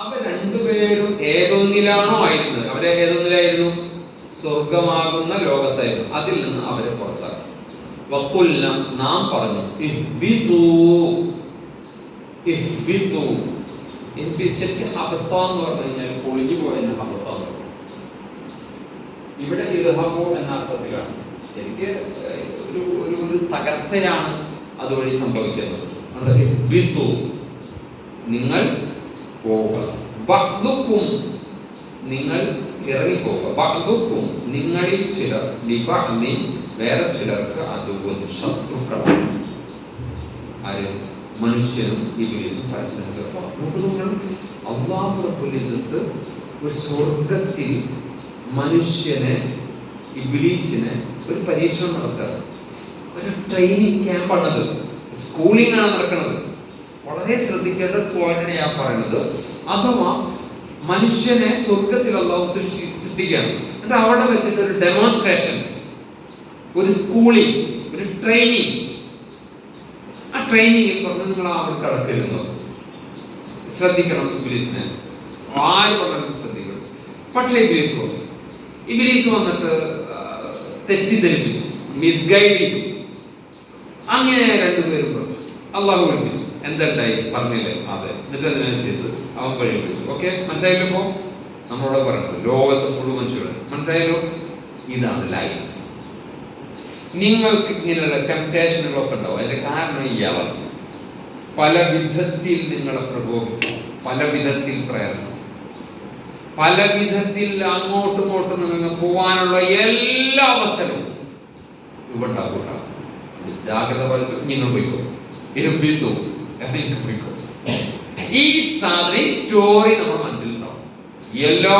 അവ രണ്ടുപേരും ഏതൊന്നിലാണോ ആയിരുന്നത്? അവരെ ഏതൊന്നിലായിരുന്നു? സ്വർഗമാകുന്ന ലോകത്തായിരുന്നു. അതിൽ നിന്ന് അവരെ പുറത്താക്കി. വക്കുല്ല നാം പറഞ്ഞു ശരിക്കും ഹബത്ത എന്ന് പറഞ്ഞു കഴിഞ്ഞാൽ പൊളിഞ്ഞു പോയെന്ന് ഹബത്ത ഇവിടെ ഇർഹബു എന്ന അർത്ഥത്തിലാണ്. ശരിക്ക് ഒരു ഒരു ഒരു തകർച്ചയാണ് അതുവഴി സംഭവിക്കുന്നത്. നിങ്ങൾ പോവുക. ബഅ്ദുക്കും നിങ്ങൾ ഇറങ്ങിപ്പോവുക. ബഅ്ദുക്കും നിങ്ങളിൽ ചിലർ ലിബഅ്ദിൻ വേറെ ചിലർക്ക് അതുപോലെ ശത്രുക്കളാണ്. ആര്? മനുഷ്യനും ഈ പരസ്പരം ചേർത്ത് നോക്ക് നിങ്ങൾ അള്ളാഹു റബ്ബുൽ ഒരു സ്വർഗത്തിൽ മനുഷ്യനെ ഇബ്ലീസിനെ ഒരു പരീക്ഷണം നടത്തുക ഒരു ട്രെയിനിങ് ക്യാമ്പാണത് സ്കൂളിംഗ് ആണ് നടക്കുന്നത് വളരെ ശ്രദ്ധിക്കേണ്ട പോയിന്റാണ് ഞാൻ പറയുന്നത്. അഥവാ മനുഷ്യനെ സ്വർഗത്തിൽ അള്ളാഹു സൃഷ്ടി സൃഷ്ടിക്കുകയാണ്. എന്നിട്ട് അവിടെ വെച്ചിട്ട് ഒരു ഡെമോൺസ്ട്രേഷൻ ഒരു സ്കൂളിംഗ് ഒരു ട്രെയിനിങ് ആ ട്രെയിനിങ്ങിൽ പറഞ്ഞ് നിങ്ങൾ അവിടെ കടക്കരുന്നു ശ്രദ്ധിക്കണം ഇംഗ്ലീഷിനെ ആര് പറഞ്ഞാലും ശ്രദ്ധിക്കണം. പക്ഷേ ഇംഗ്ലീഷ് വന്നു. ഇംഗ്ലീഷ് വന്നിട്ട് തെറ്റിദ്ധരിപ്പിച്ചു. മിസ്ഗൈഡ് ചെയ്തു. അങ്ങനെ രണ്ടുപേരും പറഞ്ഞു. അള്ളാഹു വിളിപ്പിച്ചു. എന്തുണ്ടായി? പറഞ്ഞില്ലേ? അതെ. എന്നിട്ട് അതിനനുസരിച്ച് അവൻ വഴി വിളിച്ചു. ഓക്കെ മനസ്സിലായല്ലോ നമ്മളോട് പറഞ്ഞത്. ലോകത്ത് മുഴുവൻ ചൂട് മനസ്സിലായല്ലോ ഇതാണ് ലൈഫ് നിങ്ങൾക്ക് ഇങ്ങനെയുള്ള ടെംപ്റ്റേഷനുകളൊക്കെ ഉണ്ടാവും. അതിന്റെ കാരണം ഇയാളാണ് പല വിധത്തിൽ നിങ്ങളെ പ്രകോപിക്കും. പല വിധത്തിൽ പ്രേരണം. പല വിധത്തിൽ അങ്ങോട്ടും ഇങ്ങോട്ടും നിങ്ങൾ പോവാനുള്ള എല്ലാ അവസരവും ഇവിടെ ഉണ്ടാവും. കേട്ടോ. അത് ജാഗ്രത പാലിച്ചു ഇങ്ങനെ പോയിക്കോ. ഇരുമ്പിത്തു എനിക്ക് പോയിക്കോ ഈ സാധനം സ്റ്റോറി നമ്മുടെ മനസ്സിലുണ്ടാവും എല്ലാ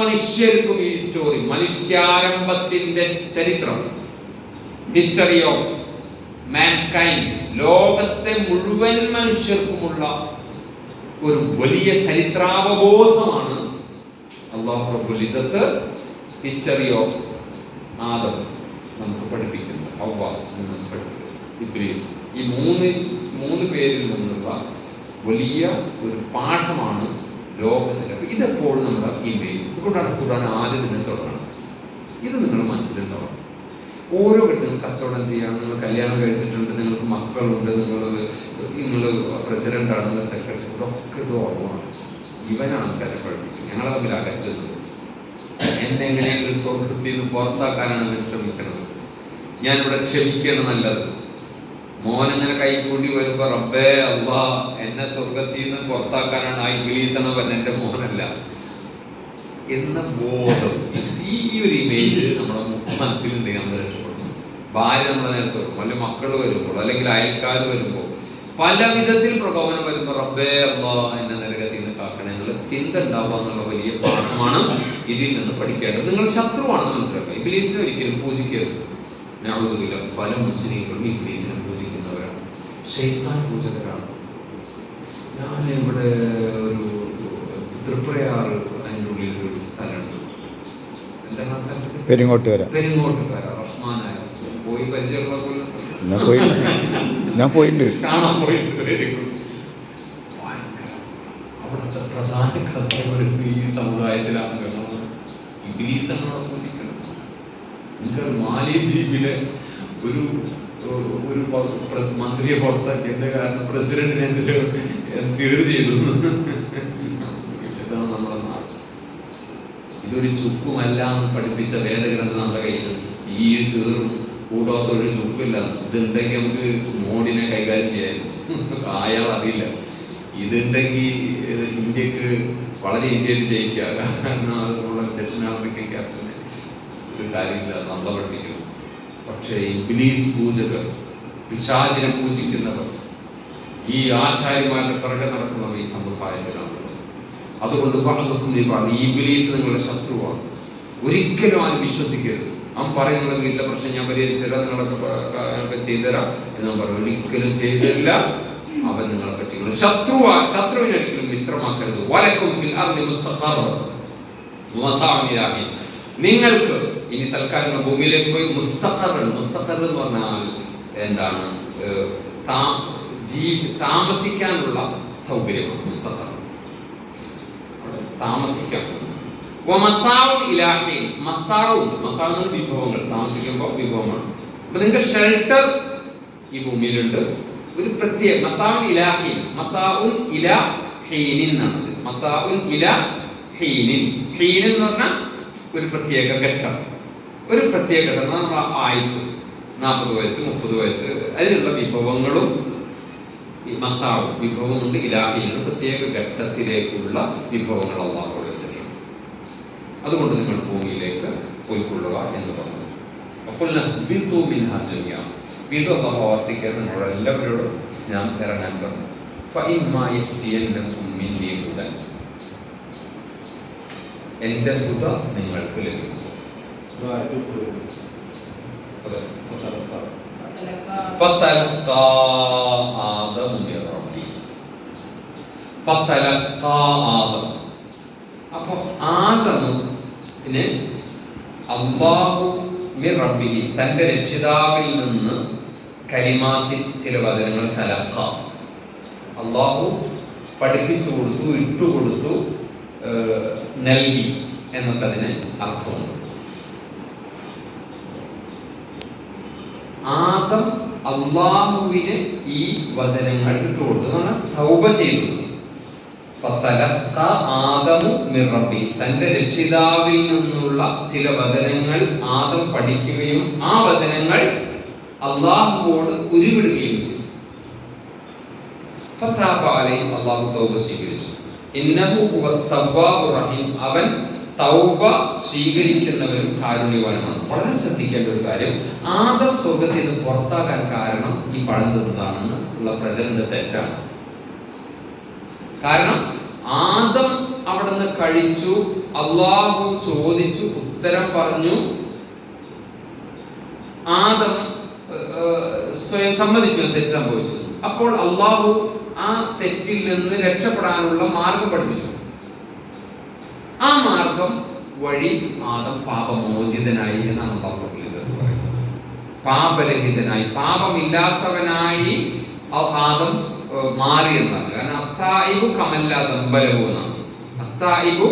മനുഷ്യർക്കും ഈ സ്റ്റോറി മനുഷ്യാരംഭത്തിന്റെ ചരിത്രം. ഹിസ്റ്ററി ഓഫ് മാൻകൈൻഡ് ലോകത്തെ മുഴുവൻ മനുഷ്യർക്കുമുള്ള ഒരു വലിയ ചരിത്രാവബോധമാണ് അള്ളാഹു റബ്ബുൽ ഇസത്ത് ഹിസ്റ്ററി ഓഫ് ആദം നമുക്ക് പഠിപ്പിക്കുന്നത് ഹവ്വ നമുക്ക് പഠിപ്പിക്കുന്നത്. ഇബ്ലീസ് ഈ മൂന്ന് മൂന്ന് പേരിൽ നിന്നുള്ള വലിയ ഒരു പാഠമാണ് ലോകത്തിന്റെ അപ്പം ഇതെപ്പോഴും നമ്മുടെ ഇമേജ് അതുകൊണ്ടാണ് ഖുർആൻ ആദ്യം തന്നെ തുടങ്ങണം. ഇത് നിങ്ങൾ മനസ്സിലുണ്ടാവണം ഓരോ വീട്ടിലും കച്ചവടം ചെയ്യാം നിങ്ങൾ കല്യാണം കഴിച്ചിട്ടുണ്ട് നിങ്ങൾക്ക് മക്കളുണ്ട് നിങ്ങൾ നിങ്ങൾ പ്രസിഡന്റ് ആണ് നിങ്ങൾ സെക്രട്ടറി ഇതൊക്കെ ഇത് ഓർമ്മമാണ് ഇവനാണ് ആൾക്കാരെ പഠിപ്പിക്കുന്നത്. ഞങ്ങൾ തമ്മിൽ അകറ്റുന്നത്. എന്നെ എങ്ങനെയെങ്കിലും സ്വർഗത്തിൽ നിന്ന് പുറത്താക്കാനാണ് ശ്രമിക്കുന്നത്. ഞാനിവിടെ ക്ഷമിക്കണം നല്ലത്. മോനിങ്ങനെ കൈ കൂട്ടി വരുമ്പോ റബ്ബേ അള്ളാ എന്നെ സ്വർഗത്തിൽ നിന്ന് പുറത്താക്കാനാണ് ആ ഇംഗ്ലീഷാണ് എന്റെ മോനല്ല. എന്ന ബോധം ഈ ഒരു ഇമേജ് നമ്മുടെ മനസ്സിലുണ്ടെങ്കിൽ നമ്മൾ രക്ഷപ്പെടും ഭാര്യ നമ്മളെ നേരത്തെ വരുമ്പോൾ അല്ലെങ്കിൽ മക്കൾ വരുമ്പോൾ അല്ലെങ്കിൽ അയൽക്കാർ വരുമ്പോൾ പല വിധത്തിൽ പ്രകോപനം വരുമ്പോൾ റബ്ബേ അള്ളാ എന്നെ നരകത്തിൽ നിന്ന് കാക്കണേ എന്നുള്ള ചിന്ത ഉണ്ടാവുക എന്നുള്ള വലിയ പാഠമാണ് ഇതിൽ നിന്ന് പഠിക്കേണ്ടത്. നിങ്ങൾ ശത്രുവാണെന്ന് മനസ്സിലാക്കുക. ഇംഗ്ലീഷിനെ ഒരിക്കലും പൂജിക്കരുത്. ഞാൻ പല മുസ്ലിങ്ങളും ഇംഗ്ലീഷിനെ ഷെയ്ത്താൻ പൂജകരാണ് ഞാൻ ഇവിടെ ഒരു തൃപ്രയാർ അതിന്റെ ഉള്ളിൽ ഒരു സ്ഥലമുണ്ട്. എന്താണ് ആ സ്ഥലത്ത് പെരിങ്ങോട്ട് വരാം പെരുങ്ങോട്ടുകാര റഹ്മാനായ. പോയി പരിചയമുള്ള പോലെ ഞാൻ പോയി ഞാൻ പോയിട്ടുണ്ട്. കാണാൻ പോയിട്ട് very good. ഭയങ്കര. അവിടുത്തെ പ്രധാന കസ്റ്റമേഴ്സ് ഈ സമുദായത്തിലെ അംഗങ്ങളാണ് ഇംഗ്ലീഷ് എന്നോട് പൂജിക്കണം. നിങ്ങൾക്ക് മാലിദ്വീപിലെ ഒരു ഒരു മന്ത്രിയെ പുറത്താക്കി പുറത്താക്കിയതിന്റെ കാരണം പ്രസിഡന്റിനെ എന്തെങ്കിലും സീഡ് ചെയ്തു. ഇതാണ് നമ്മുടെ നാട്. ഇതൊരു ചുക്കുമല്ല എന്ന് പഠിപ്പിച്ച വേദഗ്രന്ഥം നമ്മുടെ കയ്യിൽ ഈ സീറും കൂടാത്ത ഒരു ചുക്കില്ല. ഇതുണ്ടെങ്കിൽ നമുക്ക് മോഡിനെ കൈകാര്യം ചെയ്യായിരുന്നു ആയാൽ അറിയില്ല. ഇതുണ്ടെങ്കിൽ ഇന്ത്യയ്ക്ക് വളരെ ഈസിയായിട്ട് ജയിക്കുക കാരണം അതുള്ള ദക്ഷിണാഫ്രിക്കയ്ക്കകത്ത് ഒരു കാര്യമില്ല. നമ്മളെ പഠിപ്പിക്കുന്നു പക്ഷേ ഇബ്ലീസ് പൂജകർ പിശാചിനെ പൂജിക്കുന്നവർ ഈ ആശാരിമാരുടെ പിറകെ നടക്കുന്നവർ ഈ സമുദായത്തിലാണ്. അതുകൊണ്ട് പലർക്കും നീ പറഞ്ഞു ഈ ഇബിലീസ് നിങ്ങളുടെ ശത്രുവാണ്. ഒരിക്കലും ആരും വിശ്വസിക്കരുത്. അവൻ പറയുന്നത് ഇല്ല പ്രശ്നം ഞാൻ പരിഹരിച്ചുതരാം നിങ്ങളൊക്കെ ചെയ്തുതരാം എന്ന് പറഞ്ഞു. ഒരിക്കലും ചെയ്തില്ല. അവൻ നിങ്ങളെ പറ്റിക്കുന്നു ശത്രുവാ ശത്രുവിനെ ഒരിക്കലും മിത്രമാക്കരുത്. വലക്കും. നിങ്ങൾക്ക് ഇനി തൽക്കാലം ഭൂമിയിലേക്ക് പോയി. മുസ്തഖർ മുസ്തഖർ എന്ന് പറഞ്ഞാൽ എന്താണ്? താമസിക്കാനുള്ള സൗകര്യമാണ് മുസ്തഖർ. താമസിക്കാം. മത്താവും ഇലാഹി മത്താവും ഉണ്ട്. മത്താവ് എന്ന് പറഞ്ഞാൽ വിഭവങ്ങൾ. താമസിക്കുമ്പോൾ വിഭവമാണ്. അപ്പൊ നിങ്ങൾക്ക് ഷെൽട്ടർ ഈ ഭൂമിയിലുണ്ട്. ഒരു പ്രത്യേക മത്താവുൻ ഇലാഹീൻ. മത്താവുൻ ഇല ഹീനിൻ എന്നാണ് മത്താവുൻ ഇല ഹീനിൻ ഹീൻ എന്ന് പറഞ്ഞാൽ ഒരു പ്രത്യേക ഘട്ടം. ഒരു പ്രത്യേകത നമ്മളെ ആയുസ് നാൽപ്പത് വയസ്സ് മുപ്പത് വയസ്സ് അതിനുള്ള വിഭവങ്ങളും മത്താവും വിഭവമുണ്ട് ഇലാഹിയിലും പ്രത്യേക ഘട്ടത്തിലേക്കുള്ള വിഭവങ്ങൾ അള്ളാഹു വെച്ചിട്ടുണ്ട് അതുകൊണ്ട് നിങ്ങൾ ഭൂമിയിലേക്ക് പോയിക്കൊള്ളുക എന്ന് പറഞ്ഞു അപ്പോൾ. വീണ്ടും അള്ളാഹു ആവർത്തിക്കാൻ നിങ്ങളോട് എല്ലാവരോടും ഞാൻ ഇറങ്ങാൻ പറഞ്ഞു. എന്റെ ഹുദ നിങ്ങൾക്ക് ലഭിക്കും. فتلقى آدم من ربه فتلقى آدم അപ്പൊ ആദമിന് അള്ളാഹു മിർ റബ്ബിഹി തന്റെ രക്ഷിതാവിൽ നിന്ന് കലിമാത്തിൽ ചില വചനങ്ങൾ തലക്ക അള്ളാഹു പഠിപ്പിച്ചു കൊടുത്തു ഇട്ടുകൊടുത്തു ഏർ, നൽകി എന്നൊക്കെ അതിന് അർത്ഥമുണ്ട് ആദം അള്ളാഹുവിന് ഈ വചനങ്ങൾ ഇട്ടുകൊടുത്തു എന്നാണ് തൗബ ചെയ്തു തന്റെ രക്ഷിതാവിൽ നിന്നുള്ള ചില വചനങ്ങൾ ആദം പഠിക്കുകയും ആ വചനങ്ങൾ അള്ളാഹുവോട് ഉരുവിടുകയും ചെയ്തു. അലൈഹി അള്ളാഹു തൗബ സ്വീകരിച്ചു. ഇന്നഹു റഹീം. അവൻ തൗബ സ്വീകരിക്കുന്നവരും കാരുണ്യവാനുമാണ് വളരെ ശ്രദ്ധിക്കേണ്ട ഒരു കാര്യം ആദം സ്വർഗത്തിൽ നിന്ന് പുറത്താക്കാൻ കാരണം ഈ പഴം തിന്നതാണെന്ന് ഉള്ള പ്രചരണ തെറ്റാണ്. കാരണം ആദം അവിടെ നിന്ന് കഴിച്ചു അള്ളാഹു ചോദിച്ചു ഉത്തരം പറഞ്ഞു. ആദം സ്വയം സമ്മതിച്ചു തെറ്റ് സംഭവിച്ചു. അപ്പോൾ അള്ളാഹു ആ തെറ്റിൽ നിന്ന് രക്ഷപ്പെടാനുള്ള മാർഗം പഠിപ്പിച്ചു. ആ മാർഗം വഴി ആദം പാപമോചിതനായി എന്നാണ് പറഞ്ഞത് പറയുന്നത്. പാപരഹിതനായി പാപമില്ലാത്തവനായി ആദം മാറി എന്നാണ്. കാരണം അത്തായിബു കമല്ലാതമ്പലവും എന്നാണ്. അത്തായിബു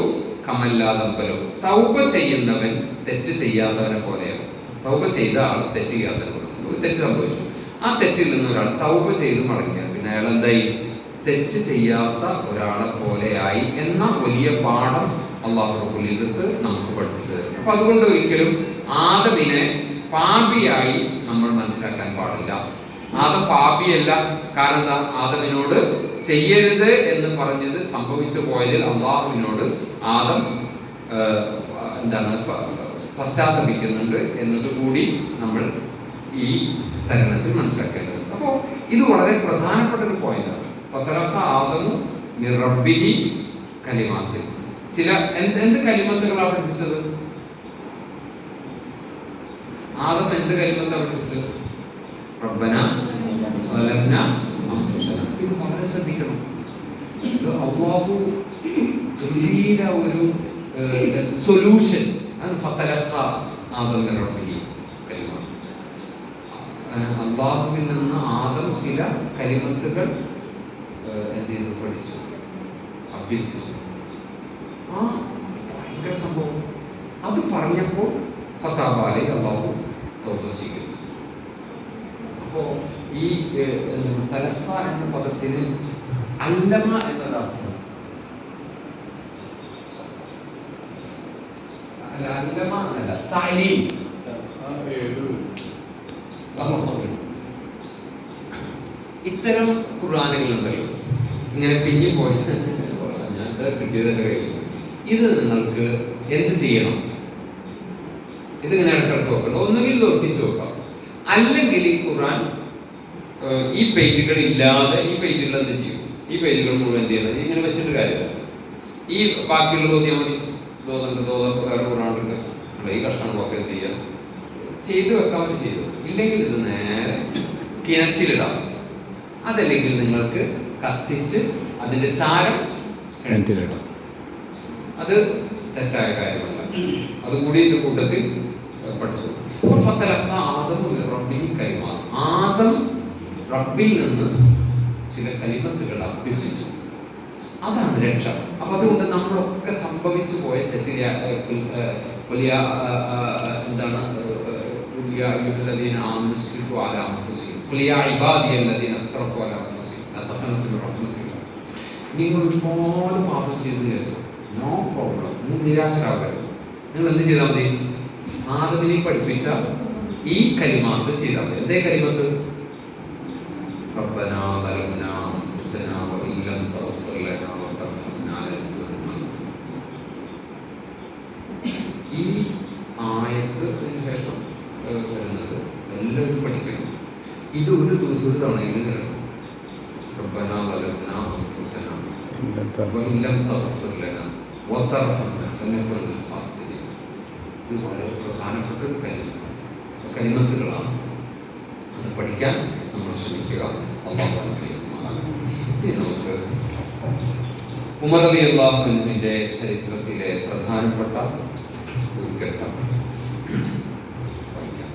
കമല്ലാ ദമ്പലവും തൗപ ചെയ്യുന്നവൻ തെറ്റ് ചെയ്യാത്തവനെ പോലെയാണ്. തൗപ ചെയ്ത ആൾ തെറ്റ് ചെയ്യാത്ത പോലെ. ഒരു തെറ്റ് സംഭവിച്ചു. ആ തെറ്റിൽ നിന്ന് ഒരാൾ തൗപ ചെയ്ത് മടങ്ങിയാണ് പിന്നെ അയാൾ എന്തായി? തെറ്റ് ചെയ്യാത്ത ഒരാളെ പോലെയായി എന്ന വലിയ പാഠം അള്ളാഹു നമുക്ക് പഠിപ്പിച്ചു അപ്പൊ അതുകൊണ്ട് ഒരിക്കലും ആദമിനെ പാപിയായി നമ്മൾ മനസ്സിലാക്കാൻ പാടില്ല. ആദം പാപിയല്ല. കാരണം എന്താ? ആദമിനോട് ചെയ്യരുത് എന്ന് പറഞ്ഞത് സംഭവിച്ചു പോയതിൽ അള്ളാഹുവിനോട് ആദം എന്താണ് പശ്ചാത്തപിക്കുന്നുണ്ട് എന്നത് കൂടി നമ്മൾ ഈ തരണത്തിൽ മനസ്സിലാക്കേണ്ടത് അപ്പോൾ ഇത് വളരെ പ്രധാനപ്പെട്ട ഒരു പോയിന്റാണ് പത്തലക്ക ആദമു റബ്ബിഹി കലിമാത്തിൽ. ചില എന്ത് എന്ത് കലിമത്തുകളാണ് പഠിപ്പിച്ചത്? ആദം എന്ത് കലിമത്താണ് പഠിപ്പിച്ചത്. ഇത് വളരെ ശ്രദ്ധിക്കണം. ഇത് അള്ളാഹു ഗംഭീര ഒരു സൊല്യൂഷൻ അള്ളാഹുവിൽ നിന്ന് ആദം ചില കലിമത്തുകൾ എന്ത് ചെയ്തു? പഠിച്ചു. അഭ്യസിച്ചു. ആ ഭയങ്കര സംഭവം. അത് പറഞ്ഞപ്പോൾ ഫത്താബാലി അള്ളാഹു തൗബ സ്വീകരിച്ചു. അപ്പോ ഈ തലക്ക എന്ന പദത്തിന് അല്ലമ എന്നൊരർത്ഥം. അല്ല അല്ലമ എന്നല്ല താലീം. ഇത്തരം ഖുർആാനുകളുണ്ടല്ലോ. ഇങ്ങനെ പിന്നെ പോയി. ഞാൻ കിട്ടിയത് എന്റെ കയ്യിൽ. ഇത് നിങ്ങൾക്ക് എന്ത് ചെയ്യണം? ഇതിങ്ങനെ ഇടക്കിടക്ക് നോക്കണം ഒന്നുകിൽ ഒപ്പിച്ച് നോക്കാം അല്ലെങ്കിൽ ഈ ഖുറാൻ ഈ പേജുകൾ ഇല്ലാതെ ഈ പേജുകൾ എന്ത് ചെയ്യും? ഈ പേജുകൾ മുഴുവൻ എന്ത് ചെയ്യണം? ഇങ്ങനെ വെച്ചിട്ട് കാര്യമില്ല. ഈ ബാക്കിയുള്ള തോന്നിയാൽ മതി. തോന്നുന്നുണ്ട് തോന്നുന്നു വേറെ അല്ല, ഈ കഷ്ണങ്ങളൊക്കെ എന്ത് ചെയ്യാം? ചെയ്തു വെക്കാൻ പറ്റും ചെയ്തു. ഇല്ലെങ്കിൽ ഇത് നേരെ കിണറ്റിലിടാം. അതല്ലെങ്കിൽ നിങ്ങൾക്ക് കത്തിച്ച് അതിന്റെ ചാരം കിണറ്റിലിടാം. അത് തെറ്റായ കാര്യമല്ല. അതുകൂടി ഇതിന്റെ കൂട്ടത്തിൽ പഠിച്ചു. ആദം മിർ കൈമാറും. ആദം റബ്ബിൽ നിന്ന് ചില കലിമത്തുകൾ അഭ്യസിച്ചു. അതാണ് രക്ഷ. അപ്പൊ അതുകൊണ്ട് നമ്മളൊക്കെ സംഭവിച്ചു പോയ തെറ്റിയ വലിയ എന്താണ് നിങ്ങൾ ഒരുപാട് പാപം ചെയ്തു നോ പ്രോബ്ലം നിങ്ങൾ നിരാശരാകരുത് നിങ്ങൾ എന്ത് ചെയ്താൽ മതി ആദമിനെ പഠിപ്പിച്ച ഈ കലിമാത്ത് ചെയ്താൽ മതി എന്തേ കലിമത്ത് ربنا ظلمنا أنفسنا وإن لم تغفر لنا وترحمنا لنكونن من الخاسرين. ഈ ആയത്തിന് ശേഷം ഏഹ്, വരുന്നത് എല്ലാവരും പഠിക്കണം ഇത് ഒരു ദിവസം ഒരു തവണയെങ്കിലും കേൾക്കണം ربنا ظلمنا أنفسنا എന്താ وإن لم تغفر لنا ഓർത്തർഹമില്ല എന്നെക്കുറിച്ച് സ്വാസ്ഥ്യം ഇത് വളരെ പ്രധാനപ്പെട്ട ഒരു കാര്യമാണ് കൈമത്തുകളാണ് അത് പഠിക്കാൻ നമ്മൾ ശ്രമിക്കുക. അള്ളാഹു ഇനി നമുക്ക് ഉമറലി അള്ളാഹുവിന്റെ ചരിത്രത്തിലെ പ്രധാനപ്പെട്ട ഒരു ഘട്ടം. പഠിക്കാം.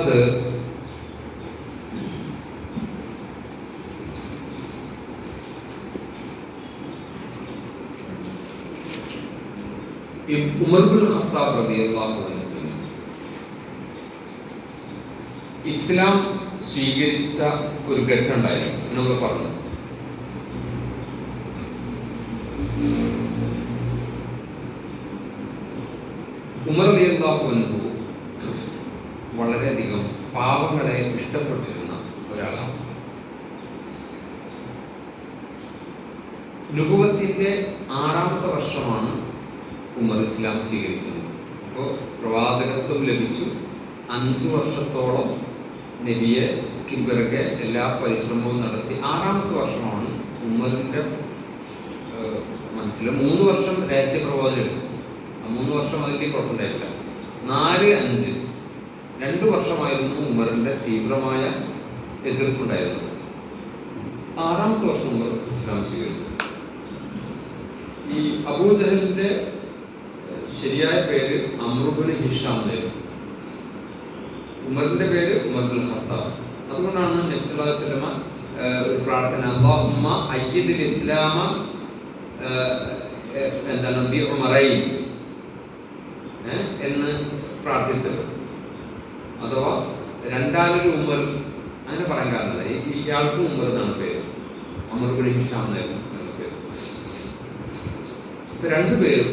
അത് ഈ ഉമർ ബിൻ ഖത്താബ് അൻഹു ഇസ്ലാം സ്വീകരിച്ച ഒരു ഘട്ടം ഉണ്ടായിരുന്നു. നമ്മൾ പറഞ്ഞു. ഉമർ അൻഹു വളരെയധികം പാവങ്ങളെ ഇഷ്ടപ്പെട്ടിരുന്ന ഒരാളാണ്. നുഹുവത്തിന്റെ ആറാമത്തെ വർഷമാണ് ഉമർ ഇസ്ലാം സ്വീകരിക്കുന്നു. അപ്പോൾ പ്രവാചകത്വം ലഭിച്ചു. അഞ്ച് വർഷത്തോളം നബിയെ കിബിറക്കെ എല്ലാ പരിശ്രമവും നടത്തി. ആറാമത്തെ വർഷമാണ് ഉമറിന്റെ മനസ്സിൽ മൂന്ന് വർഷം രഹസ്യ ആ മൂന്ന് വർഷം അതിന്റെ കുഴപ്പമുണ്ടായില്ല നാല് അഞ്ച്. രണ്ട് വർഷമായിരുന്നു ഉമറിന്റെ തീവ്രമായ എതിർപ്പുണ്ടായിരുന്നത്. ആറാമത്തെ വർഷം ഉമർ ഇസ്ലാം സ്വീകരിച്ചു. ഈ അബൂജഹലിന്റെ ശരിയായ പേര് അമ്രുബിന് ഹിഷാം എന്നായിരുന്നു ഉമറിന്റെ പേര് ഉമറുൽ ഖത്താബ്. അതുകൊണ്ടാണ് നബ്സുല്ലാസ്ലമ ഒരു പ്രാർത്ഥന അള്ളാഹുമ്മ അയ്യദുൽ ഇസ്ലാമ എന്താണ് ബി ഉമറൈൻ എന്ന് പ്രാർത്ഥിച്ചത്. അഥവാ രണ്ടാമൊരു ഉമർ അങ്ങനെ പറയാൻ കാരണമില്ല ഇയാൾക്കും ഉമർ എന്നാണ് പേര്. അമർബിൻ ഹിഷാം എന്നായിരുന്നു പേര്. ഇപ്പൊ രണ്ടുപേരും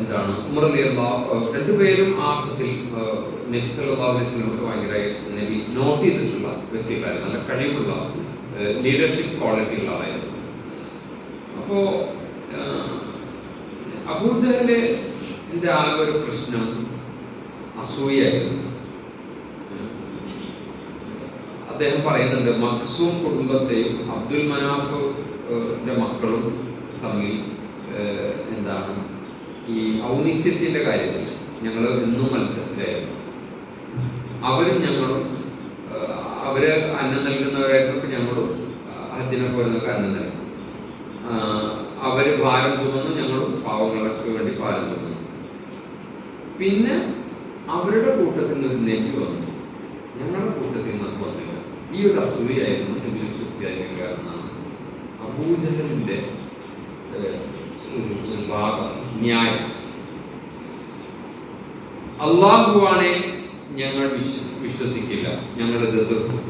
എന്താണ്? ഉമർ റളിയല്ലാഹു രണ്ടുപേരും ആ അർത്ഥത്തിൽ നബി സല്ലല്ലാഹു അലൈഹി വസല്ലമക്ക് ഭയങ്കര നബി നോട്ട് ചെയ്തിട്ടുള്ള വ്യക്തികളായിരുന്നു. നല്ല കഴിവുള്ള ലീഡർഷിപ്പ് ക്വാളിറ്റി ഉള്ള ആളായിരുന്നു. അപ്പോ അബൂജഹലിന്റെ ആകെ ഒരു പ്രശ്നം അസൂയായിരുന്നു അദ്ദേഹം പറയുന്നുണ്ട് മക്സൂം കുടുംബത്തെയും അബ്ദുൽ മനാഫിന്റെ മക്കളും തമ്മിൽ എന്താണ് ഈ ഔന്നിത്യത്തിന്റെ കാര്യത്തിൽ ഞങ്ങൾ ഇന്നും മത്സരത്തിലായിരുന്നു. അവരും ഞങ്ങളും അവർ അന്നം നൽകുന്നവരായിരുന്നപ്പോൾ ഞങ്ങളും ആഹ്, ഹജ്ജിനൊക്കെ വരുന്നവർക്ക് അന്നം നൽകും. അവർ ഭാരം ചുമന്നു ഞങ്ങളും പാവങ്ങൾക്ക് വേണ്ടി ഭാരം ചുമന്നു. പിന്നെ അവരുടെ കൂട്ടത്തിൽ നിന്ന് നബി വന്നു. ഞങ്ങളുടെ കൂട്ടത്തിൽ നിന്ന് വന്നില്ല. ഈ ഒരു അസൂയായിരുന്നു വിശ്വസിക്കാൻ കാരണമാണ് അബൂജഹലിന്റെ ഭാഗം ന്യായം അള്ളാഹുവാണെ ഞങ്ങൾ വിശ്വസ് വിശ്വസിക്കില്ല. ഞങ്ങളുടെ എതിർക്കും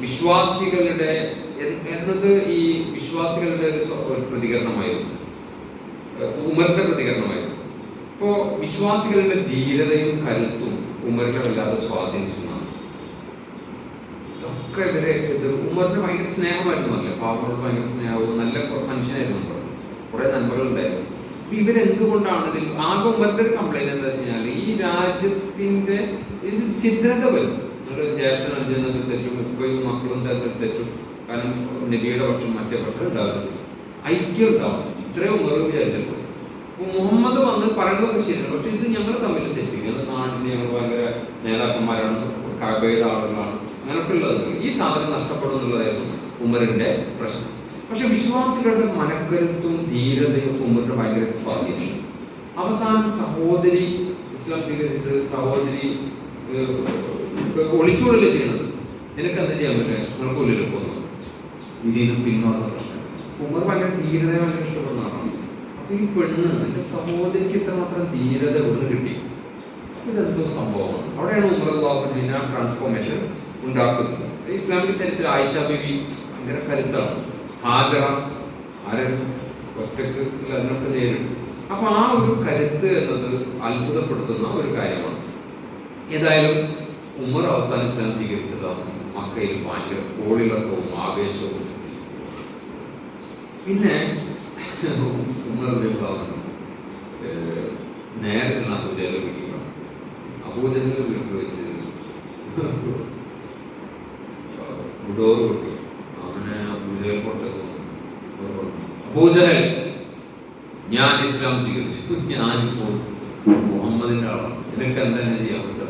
വിശ്വാസികളുടെ എന്നത് ഈ വിശ്വാസികളുടെ ഒരു പ്രതികരണമായിരുന്നു. ഉമറിന്റെ പ്രതികരണമായിരുന്നു. ഇപ്പോ വിശ്വാസികളുടെ ധീരതയും കരുത്തും ഉമറിനെ വല്ലാതെ സ്വാധീനിച്ചു ഇതൊക്കെ ഇവരെ ഇത് ഉമ്മറിന് ഭയങ്കര സ്നേഹമായിരുന്നു അല്ലേ? പാവങ്ങളോട് ഭയങ്കര സ്നേഹവും നല്ല മനുഷ്യനായിരുന്നു കുറെ നന്മകളുണ്ടായിരുന്നു അപ്പൊ ഇവരെന്തുകൊണ്ടാണ് ഇതിൽ ആകെ ഉമ്മറിന്റെ ഒരു കംപ്ലൈന്റ് എന്താ വെച്ച് കഴിഞ്ഞാൽ ഈ രാജ്യത്തിന്റെ ഇത് ഛിദ്രത വരും. നിങ്ങളുടെ അഞ്ചെന്നൊക്കെ തെറ്റും ഉപ്പയും മക്കളും തമ്മിൽ തെറ്റും കാരണം നബിയുടെ പക്ഷം മറ്റേ പക്ഷം ഉണ്ടാവരുത് ഐക്യം ഉണ്ടാവും. ഇത്രയും ഉമർ വിചാരിച്ചപ്പോൾ. മുഹമ്മദ് വന്ന് പറയുന്നതൊക്കെ ശരിയാണ് പക്ഷെ ഇത് ഞങ്ങൾ തമ്മിൽ തെറ്റിക്കുന്നത് നാടിന് ഞങ്ങൾ ഭയങ്കര നേതാക്കന്മാരാണ് കബയുടെ ആളുകളാണ് അങ്ങനെയൊക്കെ ഈ സാധനം നഷ്ടപ്പെടും എന്നുള്ളതായിരുന്നു ഉമറിന്റെ പ്രശ്നം. പക്ഷെ വിശ്വാസികളുടെ മനക്കരുത്തും ധീരതയും ഉമറിന്റെ ഭയങ്കര സ്വാധീനം അവസാനം സഹോദരി ഇസ്ലാം സ്വീകരിച്ചിട്ട് സഹോദരി ഒളിച്ചോടല്ലേ ചെയ്യണത്? നിനക്ക് എന്താ ചെയ്യാൻ പറ്റുക നിങ്ങൾക്ക് ഉള്ളിൽ പോകുന്നു ഇതിന് പിന്മാറുന്ന പ്രശ്നം. ഉമർ ഭയങ്കര ധീരത ഭയങ്കര ഇഷ്ടപ്പെടുന്ന ആളാണ്. അപ്പൊ ഈ പെണ്ണ് എന്റെ സഹോദരിക്ക് ഇത്രമാത്രം ധീരത ഒന്ന് കിട്ടി. ഇതെന്തോ സംഭവമാണ്. അവിടെയാണ് ഉമർ ട്രാൻസ്ഫോർമേഷൻ ഉണ്ടാക്കുന്നത്. ഇസ്ലാമിക ചരിത്രത്തിൽ ആയിഷ ബിബി ഭയങ്കര കരുത്താണ്. ഹാജറ ആരും ഒറ്റയ്ക്ക് അതിനൊക്കെ നേരിടും. അപ്പൊ ആ ഒരു കരുത്ത് എന്നത് അത്ഭുതപ്പെടുത്തുന്ന ഒരു കാര്യമാണ്. ഏതായാലും ഉമർ അവസാനം ഇസ്ലാം സ്വീകരിച്ചത് മക്കയിൽ ഭയങ്കര കോളിളക്കവും ആവേശവും. പിന്നെ ഉമർ റളിയല്ലാഹു നേരത്തെ അബൂജഹൽ വിളിക്കുക വീട്ടിൽ വെച്ച് ഡോർ കൊട്ടി അവനെ തുറന്നു. അബൂജഹൽ ഞാൻ ഇസ്ലാം സ്വീകരിച്ചു. ഞാനിപ്പോൾ മുഹമ്മദിന്റെ ആളാണ്. നിനക്ക് എന്താണ് ചെയ്യാൻ പറ്റും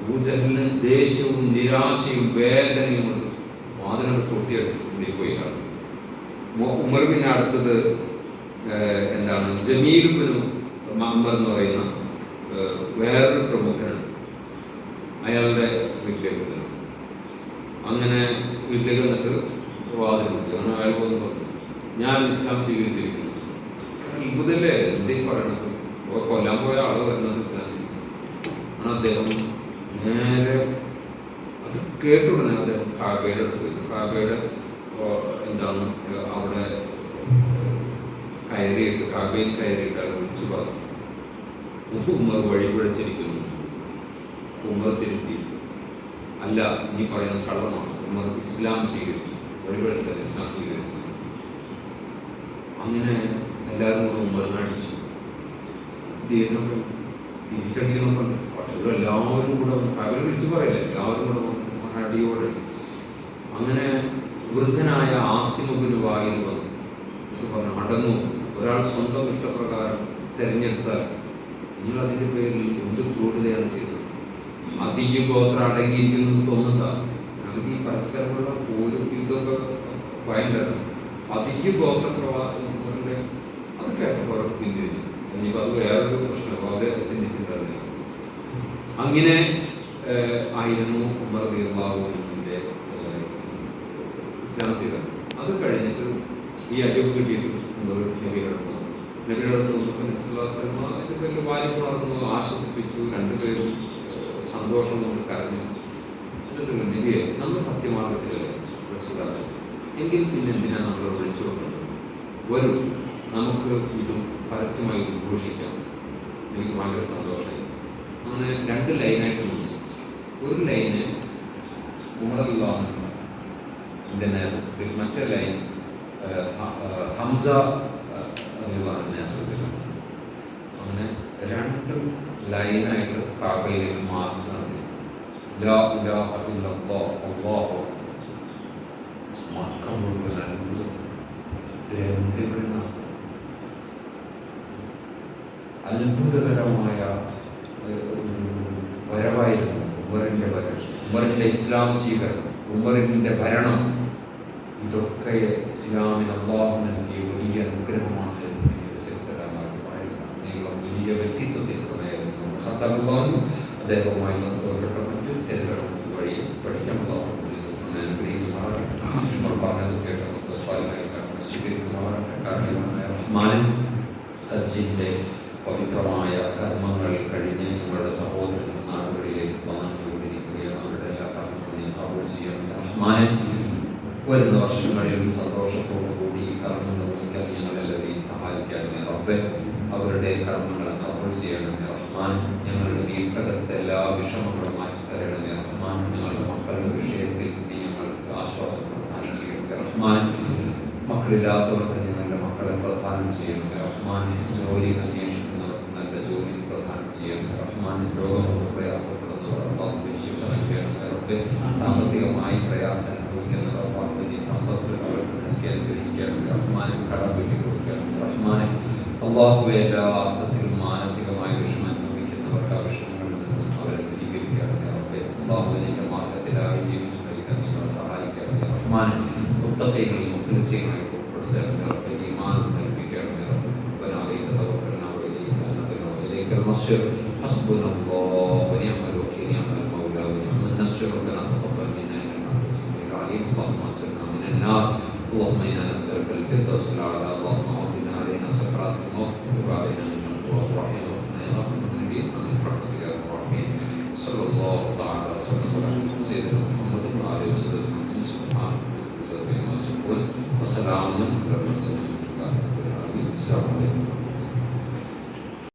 അബൂജഹലിന് ദേഷ്യവും നിരാശയും വേദനയും ഉണ്ട് വാതിലൊക്കെ പൊട്ടിയെടുത്ത് പോയി കാണും മു- ഉമർ പിന്നെ അടുത്തത് എന്താണ്? ജമീൽ മമ്പർ എന്ന് പറയുന്ന വേറൊരു പ്രമുഖനാണ്. അയാളുടെ വീട്ടിലേക്ക് അങ്ങനെ വീട്ടിലേക്ക് വന്നിട്ട് വാതിൽ അങ്ങനെ അയാൾ പോകുന്നു ഞാൻ ഇസ്ലാം സ്വീകരിച്ചിരിക്കുന്നു. ഇബുദല്ലേ എന്തേ പറയണത്? കൊല്ലാൻ പോയ ആൾ വരുന്നത് ഇസ്ലാം ആണ് അദ്ദേഹം നേരെ അത് കേട്ടുടനെ അദ്ദേഹം കാബയുടെ അടുത്ത് കാബയുടെ എന്താണ് അവിടെ കയറിയിട്ട് കാബയിൽ കയറിയിട്ട് അയാൾ വിളിച്ചു പറഞ്ഞു. ഉമ്മർ വഴി പിഴച്ചിരിക്കുന്നു. ഉമ്മർ തിരുത്തി. അല്ല നീ പറയുന്നത് കള്ളമാണ്. നമ്മൾ ഇസ്ലാം സ്വീകരിച്ചു. ഒരുപാട് ഇസ്ലാം സ്വീകരിച്ചു. അങ്ങനെ എല്ലാവരും കൂടെ ഉമ്മറിനെ അടിച്ചു തീരുന്നൊക്കെ. പക്ഷേ എല്ലാവരും കൂടെ അവർ വിളിച്ചു പറയില്ല. എല്ലാവരും കൂടെ അടിയോടെ അങ്ങനെ വൃദ്ധനായ ആസിമുബിന് വായിൽ വന്നു. പറഞ്ഞു അടങ്ങും. ഒരാൾ സ്വന്തം ഇഷ്ടപ്രകാരം തിരഞ്ഞെടുത്താൽ നിങ്ങൾ അതിന്റെ പേരിൽ എന്ത് ക്രൂരതയാണ് ചെയ്തത്? അധിക ഗോത്രം അടങ്ങിയിരിക്കുന്നു തോന്നുക നമുക്ക് ഈ പരസ്പരമുള്ള പോലും ഇതൊക്കെ ഭയങ്കര. അധിക ഗോത്ര പ്രവാഹങ്ങളുടെ അത് കേട്ടപ്പോൾ പിന്തിരിഞ്ഞു ഇനിയിപ്പോൾ അത് വേറൊരു പ്രശ്നം അവരെ ചിന്തിച്ചിട്ടുണ്ടായിരുന്നു അങ്ങനെ ആയിരുന്നു ഉമർ ബീർബാബുവിന്റെ ഇസ്ലാം അത് കഴിഞ്ഞിട്ട് ഈ അടിവ് കിട്ടിയിട്ട് നബിയുടെ. നബിയുടെ വാരി വളർന്നു ആശ്വസിപ്പിച്ചു. രണ്ടുപേരും സന്തോഷം നമുക്ക് കരഞ്ഞു. എന്നിട്ട് നബിയെ നമ്മൾ സത്യമാർഗത്തിലല്ലേ റസൂലാണ് എങ്കിൽ പിന്നെ എന്തിനാണ് നമ്മൾ വിളിച്ചു കൊടുക്കുന്നത് വരും. നമുക്ക് ഇത് പരസ്യമായി ഉദ്ഘോഷിക്കാം. എനിക്ക് ഭയങ്കര സന്തോഷമായി. അങ്ങനെ രണ്ട് ലൈനായിട്ട് തോന്നി ഒരു ലൈന് ഉമറുള്ളാഹ് എന്റെ നേതൃത്വത്തിൽ മറ്റേ ലൈൻ ഹംസ എന്ന് പറഞ്ഞ നേതൃത്വത്തിലാണ്. അങ്ങനെ രണ്ട് ലൈനായിട്ട് കാക്കയിൽ മാർച്ച് അല്ലാഹു. മക്ക മുഴുവൻ അത്ഭുതം. അത്ഭുതകരമായ വരവായിരുന്നു ഉമറിന്റെ വരം ഉമറിന്റെ ഇസ്ലാം സ്വീകരണം ഉമറിന്റെ ഭരണം. ഇതൊക്കെ ഇസ്ലാമിന് അള്ളാഹു നൽകിയ വലിയ അനുഗ്രഹമാണ് ചരിത്രകാരന്മാർ പറയുന്നത് വലിയ വ്യക്തിത്വത്തിൽ ഖത്താബുള്ളാഹു അദ്ദേഹവുമായി ബന്ധപ്പെട്ട മറ്റു വഴി പഠിക്കാനുള്ള അനുഗ്രഹിക്കുമാറാകട്ടെ നമ്മൾ പറഞ്ഞത് കേട്ട സ്വാഭാവികമായി സ്വീകരിക്കുമാറാകട്ടെ കാരണമായ റഹ്മാൻ ഹജ്ജിന്റെ പവിത്രമായ കർമ്മങ്ങൾ കഴിഞ്ഞ് നിങ്ങളുടെ സഹോദരൻ നാടുകളിലേക്ക് വന്നുകൊണ്ടിരിക്കുകയാണ്. അവരുടെ എല്ലാ കർമ്മങ്ങളെയും കബൂൾ ചെയ്യണം റഹ്മാനെ വരുന്ന വർഷങ്ങളിലും സന്തോഷത്തോടു കൂടി ഈ നിർമ്മിക്കാൻ ഞങ്ങളെല്ലാവരെയും സഹായിക്കാൻ റബ്ബെ അവരുടെ കർമ്മങ്ങളെ കബൾ ചെയ്യണമേ റഹ്മാൻ. ഞങ്ങളുടെ വീട്ടകത്തെ എല്ലാ വിഷമങ്ങളും മാറ്റി തരണമേ റഹ്മാൻ. ഞങ്ങളുടെ മക്കളുടെ വിഷയത്തിൽ ഞങ്ങൾക്ക് ആശ്വാസം പ്രധാനം ചെയ്യണമേ റഹ്മാൻ. മക്കളില്ലാത്തവർക്ക് ഞങ്ങളുടെ മക്കളെ പ്രധാനം ചെയ്യണമേ റഹ്മാൻ. ജോലി അന്വേഷിക്കുന്നവർക്ക് നല്ല ജോലി പ്രധാനം ചെയ്യണമേ റഹ്മാൻ. രോഗമുള്ള പ്രയാസപ്പെടുന്നവർ അള്ളാഹു രക്ഷിക്കണം ചെയ്യണമേ റബ്ബെ. സാമ്പത്തികമായി പ്രയാസം അനുഭവിക്കുന്നവർ സമ്പത്ത് അവർക്ക് അനുഗ്രഹിക്കണം റഹ്മാനെ കടം വെട്ടി കൊടുക്കണം റഹ്മാനെ അള്ളാഹു എല്ലാ അർത്ഥത്തിലും മാനസികമായി വിഷമം അനുഭവിക്കുന്നവർക്ക് ആ വിഷമങ്ങളിൽ നിന്നും അവരെ ദൂരീകരിക്കണം റബ്ബെ അള്ളാഹുവിന്റെ മാർഗത്തിലായി ജീവിച്ചു കഴിക്കാൻ നിങ്ങളെ സഹായിക്കണം റഹ്മാനെ മുത്തഖീങ്ങളിൽ മുഖ്ലിസീങ്ങളെ ഉൾപ്പെടുത്തണം റബ്ബെ ഈമാൻ നൽകിക്കണം റബ്ബെ ربنا عليك توكلنا واليك انبنا واليك المصير حسبنا الله ونعم الوكيل نعم المولى ونعم النصير ربنا تقبل منا انك انت السميع عليم اللهم اجرنا من النار اللهم انا نسالك الفردوس الاعلى اللهم اغفرنا